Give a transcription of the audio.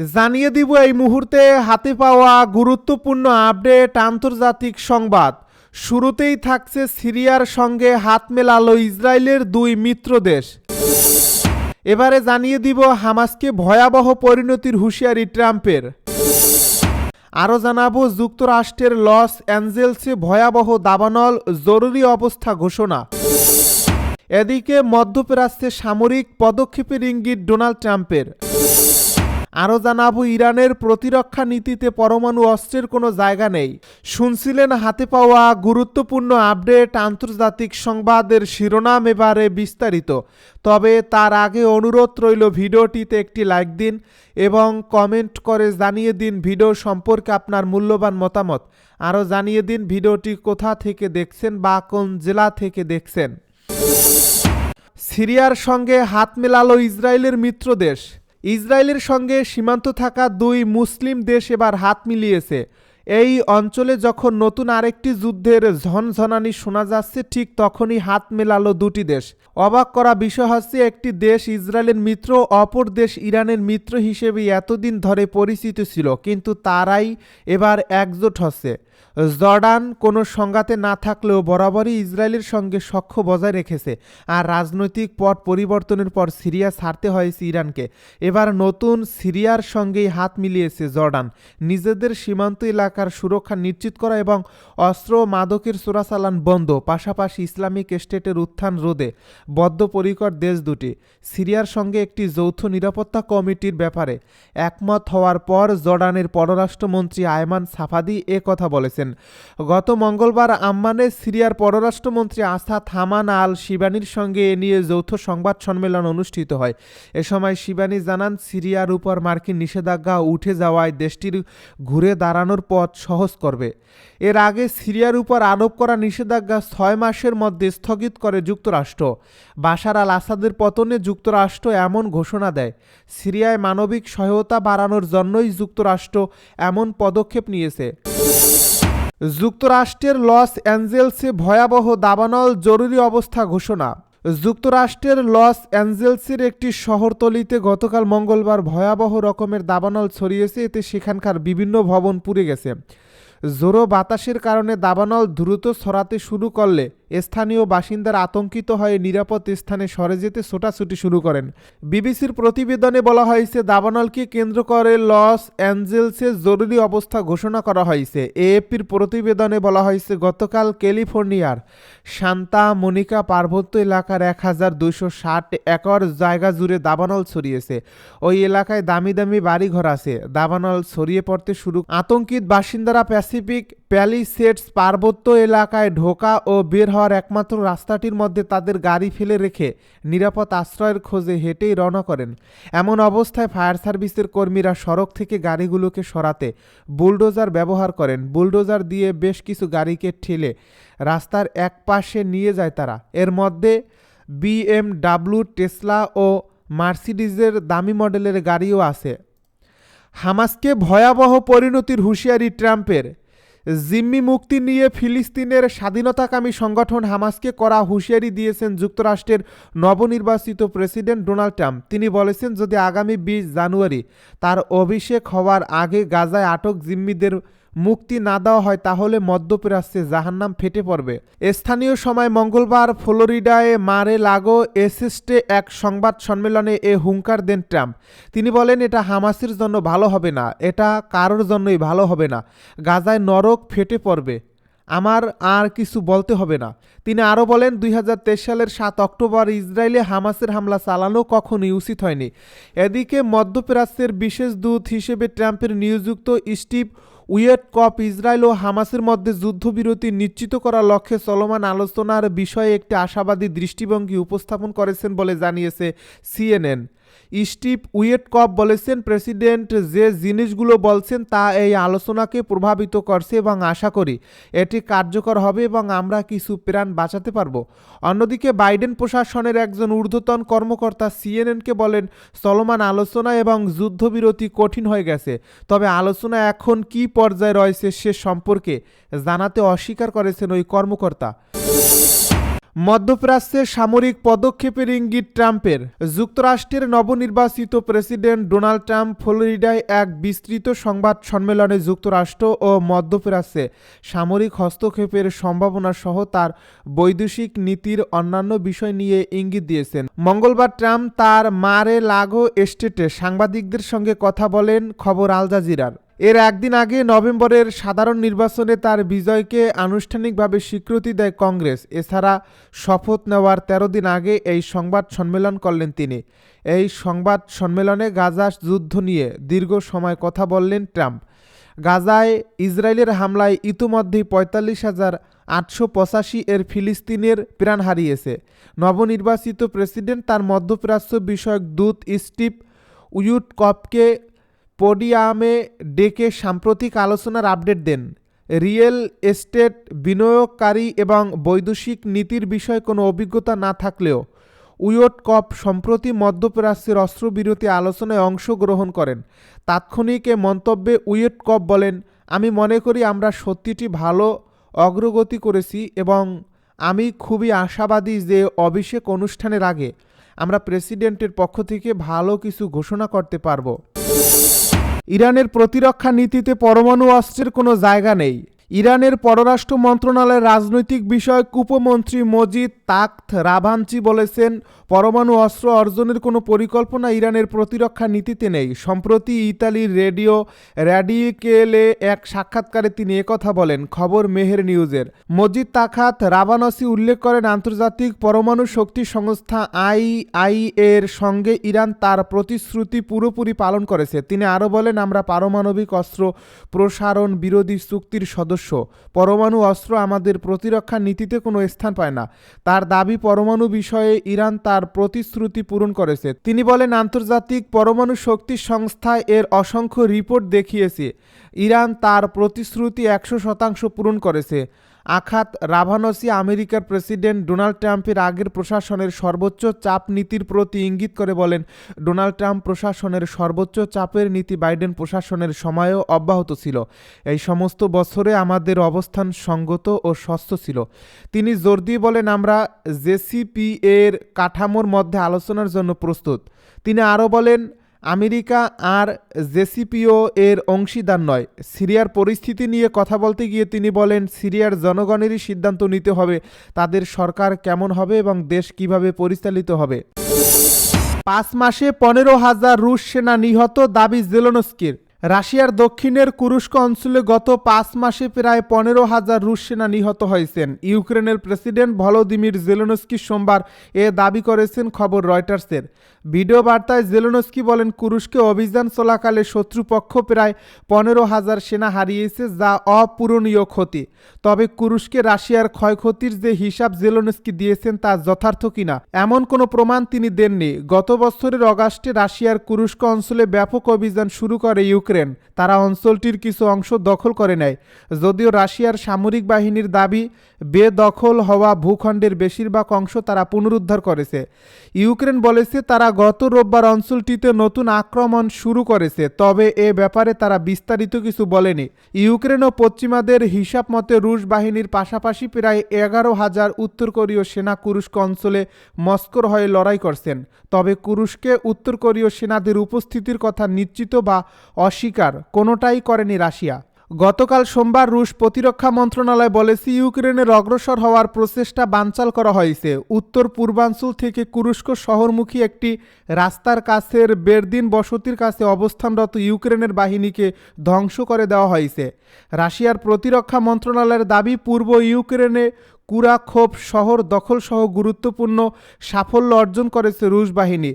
জানিয়ে দিব এই মুহূর্তে হাতে পাওয়া গুরুত্বপূর্ণ আপডেট আন্তর্জাতিক সংবাদ। শুরুতেই থাকছে সিরিয়ার সঙ্গে হাত মেলালো ইসরায়েলের দুই মিত্র দেশ। এবারে জানিয়ে দিব হামাসকে ভয়াবহ পরিণতির হুঁশিয়ারি ট্রাম্পের। আরও জানাব, যুক্তরাষ্ট্রের লস অ্যাঞ্জেলসে ভয়াবহ দাবানল, জরুরি অবস্থা ঘোষণা। এদিকে মধ্যপ্রাচ্যে সামরিক পদক্ষেপের ইঙ্গিত ডোনাল্ড ট্রাম্পের। আরও জানাব, ইরানের প্রতিরক্ষা নীতিতে পরমাণু অস্ত্রের কোনো জায়গা নেই। শুনছিলেন, হাতে পাওয়া গুরুত্বপূর্ণ আপডেট আন্তর্জাতিক সংবাদের শিরোনাম এবারে বিস্তারিত। তবে তার আগে অনুরোধ রইল ভিডিওটিতে একটি লাইক দিন এবং কমেন্ট করে জানিয়ে দিন ভিডিও সম্পর্কে আপনার মূল্যবান মতামত। আরও জানিয়ে দিন ভিডিওটি কোথা থেকে দেখছেন বা কোন জেলা থেকে দেখছেন। সিরিয়ার সঙ্গে হাত মেলালো ইসরায়েলের মিত্র দেশ। ইসরায়েলের সঙ্গে সীমান্ত থাকা দুই মুসলিম দেশ এবার হাত মিলিয়েছে। এই অঞ্চলে যখন নতুন আরেকটি যুদ্ধের ঝনঝনানি শোনা যাচ্ছে, ঠিক তখনই হাত মেলালো দুটি দেশ। অবাক করা বিষয় হচ্ছে, একটি দেশ ইসরায়েলের মিত্র, অপর দেশ ইরানের মিত্র হিসেবে এতদিন ধরে পরিচিত ছিল, কিন্তু তারাই এবার একজোট হচ্ছে। জর্ডান কোনো সংঘাতে না থাকলেও বরাবরই ইসরায়েলের সঙ্গে সখ্য বজায় রেখেছে আর রাজনৈতিক পট পরিবর্তনের পর সিরিয়া ছাড়তে হয়েছে ইরানকে। এবার নতুন সিরিয়ার সঙ্গেই হাত মিলিয়েছে জর্ডান। নিজেদের সীমান্ত এলাকার সুরক্ষা নিশ্চিত করা এবং অস্ত্র মাদকের চোরাচালান বন্ধ, পাশাপাশি ইসলামিক স্টেটের উত্থান রোধে বদ্ধপরিকর দেশ দুটি। সিরিয়ার সঙ্গে একটি যৌথ নিরাপত্তা কমিটির ব্যাপারে একমত হওয়ার পর জর্ডানের পররাষ্ট্রমন্ত্রী আয়মান সাফাদি এ কথা বলেছেন। গত মঙ্গলবার আম্মানে সিরিয়ার পররাষ্ট্রমন্ত্রী আসাদ হামান আল শিবানির সঙ্গে এ নিয়ে যৌথ সংবাদ সম্মেলন অনুষ্ঠিত হয়। এ সময় শিবানি জানান, সিরিয়ার উপর মার্কিন নিষেধাজ্ঞা উঠে যাওয়ায় দেশটির ঘুরে দাঁড়ানোর পথ সহজ করবে। এর আগে সিরিয়ার উপর আরোপ করা নিষেধাজ্ঞা ছয় মাসের মধ্যে স্থগিত করে যুক্তরাষ্ট্র। বাশার আল আসাদের পতনে যুক্তরাষ্ট্র এমন ঘোষণা দেয়। সিরিয়ায় মানবিক সহায়তা বাড়ানোর জন্যই যুক্তরাষ্ট্র এমন পদক্ষেপ নিয়েছে। যুক্তরাষ্ট্রের লস অ্যাঞ্জেলসে ভয়াবহ দাবানল জরুরি অবস্থা ঘোষণা। যুক্তরাষ্ট্রের লস অ্যাঞ্জেলসের একটি শহরতলিতে গতকাল মঙ্গলবার ভয়াবহ রকমের দাবানল ছড়িয়েছে, এতে সেখানকার বিভিন্ন ভবন পুড়ে গেছে। জোরো বাতাসের কারণে দাবানল দ্রুত ছড়াতে শুরু করলে স্থানীয় বাসিন্দারা আতঙ্কিত হয়ে নিরাপদ স্থানে সরে যেতে ছোটাছুটি শুরু করেন। বিবিসির প্রতিবেদনে বলা হয়েছে, দাবানলকে কেন্দ্র করে লস অ্যাঞ্জেলসে জরুরি অবস্থা ঘোষণা করা হয়েছে। এএপির প্রতিবেদনে বলা হয়েছে, গতকাল ক্যালিফোর্নিয়ার শান্তা মনিকা পার্বত্য এলাকার এক হাজার দুইশো ষাট একর জায়গা জুড়ে দাবানল ছড়িয়েছে। ওই এলাকায় দামি দামি বাড়িঘর আছে। দাবানল ছড়িয়ে পড়তে শুরু আতঙ্কিত বাসিন্দারা প্যাসিফিক প্যালিসেটস পার্বত্য এলাকায় ঢোকা ও বের হওয়ার একমাত্র রাস্তাটির মধ্যে তাদের গাড়ি ফেলে রেখে নিরাপদ আশ্রয়ের খোঁজে হেঁটেই রওনা করেন। এমন অবস্থায় ফায়ার সার্ভিসের কর্মীরা সড়ক থেকে গাড়িগুলোকে সরাতে বুলডোজার ব্যবহার করেন। বুলডোজার দিয়ে বেশ কিছু গাড়িকে ঠেলে রাস্তার এক পাশে নিয়ে যায় তারা। এর মধ্যে বিএমডাব্লিউ টেসলা ও মার্সিডিজের দামি মডেলের গাড়িও আছে। হামাসকে ভয়াবহ পরিণতির হুঁশিয়ারি ট্রাম্পের। জিম্মি মুক্তি নিয়ে ফিলিস্তিনের স্বাধীনতাকামী সংগঠন হামাসকে করা হুঁশিয়ারি দিয়েছেন যুক্তরাষ্ট্রের নবনির্বাচিত প্রেসিডেন্ট ডোনাল্ড ট্রাম্প। তিনি বলেছেন, যদি আগামী বিশ জানুয়ারি তার অভিষেক হওয়ার আগে গাজায় আটক জিম্মিদের মুক্তি না দেওয়া হয় তাহলে মধ্যপ্রাচ্যে জাহান্নাম ফেটে পড়বে। স্থানীয় সময় মঙ্গলবার ফ্লোরিডায় মারে লাগো এসিস্টে এক সংবাদ সম্মেলনে এ হুঙ্কার দেন ট্রাম্প। তিনি বলেন, এটা হামাসের জন্য ভালো হবে না, এটা কারোর জন্যই ভালো হবে না। গাজায় নরক ফেটে পড়বে, আমার আর কিছু বলতে হবে না। তিনি আরও বলেন, দুই হাজার তেইশ সালের সাত অক্টোবর ইসরায়েলে হামাসের হামলা চালানো কখনোই উচিত হয়নি। এদিকে মধ্যপ্রাচ্যের বিশেষ দূত হিসেবে ট্রাম্পের নিয়োজিত স্টিভ উয়েট কপ ইসরায়েল ও হামাসের মধ্যে যুদ্ধবিরতি নিশ্চিত করার লক্ষ্যে চলমান আলোচনার বিষয়ে একটি আশাবাদী দৃষ্টিভঙ্গি উপস্থাপন করেছেন বলে জানিয়েছে সিএনএন। স্টিভ উয়েটকপ বলেছেন, প্রেসিডেন্ট যে জিনিসগুলো বলছেন তা এই আলোচনাকে প্রভাবিত করছে এবং আশা করি এটি কার্যকর হবে এবং আমরা কিছু প্রাণ বাঁচাতে পারব। অন্যদিকে বাইডেন প্রশাসনের একজন ঊর্ধ্বতন কর্মকর্তা সিএনএনকে বলেন, চলমান আলোচনা এবং যুদ্ধবিরতি কঠিন হয়ে গেছে, তবে আলোচনা এখন কী পর্যায়ে রয়েছে সে সম্পর্কে জানাতে অস্বীকার করেছেন ওই কর্মকর্তা। মধ্যপ্রাচ্যে সামরিক পদক্ষেপের ইঙ্গিত ট্রাম্পের। যুক্তরাষ্ট্রের নবনির্বাচিত প্রেসিডেন্ট ডোনাল্ড ট্রাম্প ফ্লোরিডায় এক বিস্তৃত সংবাদ সম্মেলনে যুক্তরাষ্ট্র ও মধ্যপ্রাচ্যে সামরিক হস্তক্ষেপের সম্ভাবনা সহ তার বৈদেশিক নীতির অন্যান্য বিষয় নিয়ে ইঙ্গিত দিয়েছেন। মঙ্গলবার ট্রাম্প তার মারে লাগো এস্টেটে সাংবাদিকদের সঙ্গে কথা বলেন খবর আল জাজিরার। এর একদিন আগে নভেম্বরের সাধারণ নির্বাচনে তার বিজয়কে আনুষ্ঠানিকভাবে স্বীকৃতি দেয় কংগ্রেস। এছাড়া শপথ নেওয়ার তেরো দিন আগে এই সংবাদ সম্মেলন করলেন তিনি। এই সংবাদ সম্মেলনে গাজা যুদ্ধ নিয়ে দীর্ঘ সময় কথা বললেন ট্রাম্প। গাজায় ইসরায়েলের হামলায় ইতিমধ্যেই পঁয়তাল্লিশ হাজার আটশো পঁচাশি এর ফিলিস্তিনের প্রাণ হারিয়েছে। নবনির্বাচিত প্রেসিডেন্ট তার মধ্যপ্রাচ্য বিষয়ক দূত স্টিভ উইউটকপকে পোডিয়ামে ডেকে সাম্প্রতিক আলোচনার আপডেট দেন। রিয়েল এস্টেট বিনিয়োগকারী এবং বৈদেশিক নীতির বিষয়ে কোনো অভিজ্ঞতা না থাকলেও উইয়টকপ সম্প্রতি মধ্যপ্রাচ্যের অস্ত্রবিরতি আলোচনায় অংশগ্রহণ করেন। তাৎক্ষণিক এ মন্তব্যে উইয়টকপ বলেন, আমি মনে করি আমরা সত্যিটি ভালো, অগ্রগতি করেছি এবং আমি খুবই আশাবাদী যে অভিষেক অনুষ্ঠানের আগে আমরা প্রেসিডেন্টের পক্ষ থেকে ভালো কিছু ঘোষণা করতে পারব। ইরানের প্রতিরক্ষা নীতিতে পরমাণু অস্ত্রের কোনো জায়গা নেই। ইরানের পররাষ্ট্র মন্ত্রণালয়ের রাজনৈতিক বিষয়ক উপমন্ত্রী মজিদ তাক্ত রাভাঞ্চি বলেছেন পরমাণু অস্ত্র অর্জনের কোনো পরিকল্পনা ইরানের প্রতিরক্ষা নীতিতে নেই। সম্প্রতি ইতালির রেডিও র্যাডিকেলে এক সাক্ষাৎকারে তিনি একথা বলেন, খবর মেহের নিউজের। মজিদ তাখাত রাভানসি উল্লেখ করেন, আন্তর্জাতিক পরমাণু শক্তি সংস্থা আই এর সঙ্গে ইরান তার প্রতিশ্রুতি পুরোপুরি পালন করেছে। তিনি আরও বলেন, আমরা পারমাণবিক অস্ত্র প্রসারণ বিরোধী চুক্তির সদস্য। পরমাণু অস্ত্র আমাদের প্রতিরক্ষা নীতিতে কোনো স্থান পায় না। তার দাবি, পরমাণু বিষয়ে ইরান তার প্রতিশ্রুতি পূরণ করেছে। তিনি বলেন, আন্তর্জাতিক পরমাণু শক্তি সংস্থায় এর অসংখ্য রিপোর্ট দেখিয়েছে। ইরান তার প্রতিশ্রুতি একশো শতাংশ পূরণ করেছে। আখাত রাভানসি আমেরিকার প্রেসিডেন্ট ডোনাল্ড ট্রাম্পের আগের প্রশাসনের সর্বোচ্চ চাপ নীতির প্রতি ইঙ্গিত করে বলেন, ডোনাল্ড ট্রাম্প প্রশাসনের সর্বোচ্চ চাপের নীতি বাইডেন প্রশাসনের সময়ও অব্যাহত ছিল। এই সমস্ত বছরে আমাদের অবস্থান সঙ্গত ও স্বস্থ ছিল। তিনি জোর দিয়ে বলেন, আমরা জেসিপি এর কাঠামোর মধ্যে আলোচনার জন্য প্রস্তুত। তিনি আরও বলেন আমেরিকা আর জেসিপিও এর অংশীদার নয়। সিরিয়ার পরিস্থিতি নিয়ে কথা বলতে গিয়ে তিনি বলেন, সিরিয়ার জনগণেরই সিদ্ধান্ত নিতে হবে, তাদের সরকার কেমন হবে এবং দেশ কীভাবে পরিচালিত হবে। পাঁচ মাসে পনেরো হাজার রুশ সেনা নিহত দাবি জেলোনস্কির। রাশিয়ার দক্ষিণের কুরুস্ক অঞ্চলে গত পাঁচ মাসে প্রায় পনেরো হাজার রুশ সেনা নিহত হয়েছেন। ইউক্রেনের প্রেসিডেন্ট ভলোদিমির জেলোনস্কি সোমবার এ দাবি করেছেন খবর রয়টার্সের। ভিডিও বার্তায় জেলোনস্কি বলেন কুরুস্কে অভিযান চলাকালে শত্রুপক্ষ প্রায় পনেরো হাজার সেনা হারিয়েছে, যা অপূরণীয় ক্ষতি। তবে কুরুস্কে রাশিয়ার ক্ষয়ক্ষতির যে হিসাব জেলোনস্কি দিয়েছেন তা যথার্থ কিনা, এমন কোনো প্রমাণ তিনি দেননি। গত বছরের অগাস্টে রাশিয়ার কুরুস্ক অঞ্চলে ব্যাপক অভিযান শুরু করে ইউক্রেন। ইউক্রেন, তারা অঞ্চলটির কিছু অংশ দখল করে নেয়। যদিও রাশিয়ার সামরিক বাহিনীর দাবি, বেদখল হওয়া ভূখণ্ডের বেশিরভাগ অংশ তারা পুনরুদ্ধার করেছে। ইউক্রেন বলেছে তারা গত রোববার অঞ্চলটিতে নতুন আক্রমণ শুরু করেছে, তবে এ ব্যাপারে তারা বিস্তারিত কিছু বলেনি। ইউক্রেন ও পশ্চিমাদের হিসাব মতে রুশ বাহিনীর পাশাপাশি প্রায় এগারো হাজার উত্তর কোরীয় সেনা কুরুস্ক অঞ্চলে মস্কোর হয়ে লড়াই করছেন। তবে কুরুশকে উত্তর কোরীয় সেনাদের উপস্থিতির কথা নিশ্চিত বা অস্বীকার কোনোটাই করেনি রাশিয়া। গতকাল সোমবার রুশ প্রতিরক্ষা মন্ত্রণালয় বলেছে ইউক্রেনের অগ্রসর হওয়ার প্রচেষ্টা বানচাল করা হয়েছে। উত্তর পূর্বাঞ্চল থেকে কুরুস্ক শহরমুখী একটি রাস্তার কাছের বেরদিন বসতির কাছে অবস্থানরত ইউক্রেনের বাহিনীকে ধ্বংস করে দেওয়া হয়েছে। রাশিয়ার প্রতিরক্ষা মন্ত্রণালয়ের দাবি, পূর্ব ইউক্রেনে কুরাখোপ শহর দখলসহ গুরুত্বপূর্ণ সাফল্য অর্জন করেছে রুশ বাহিনী।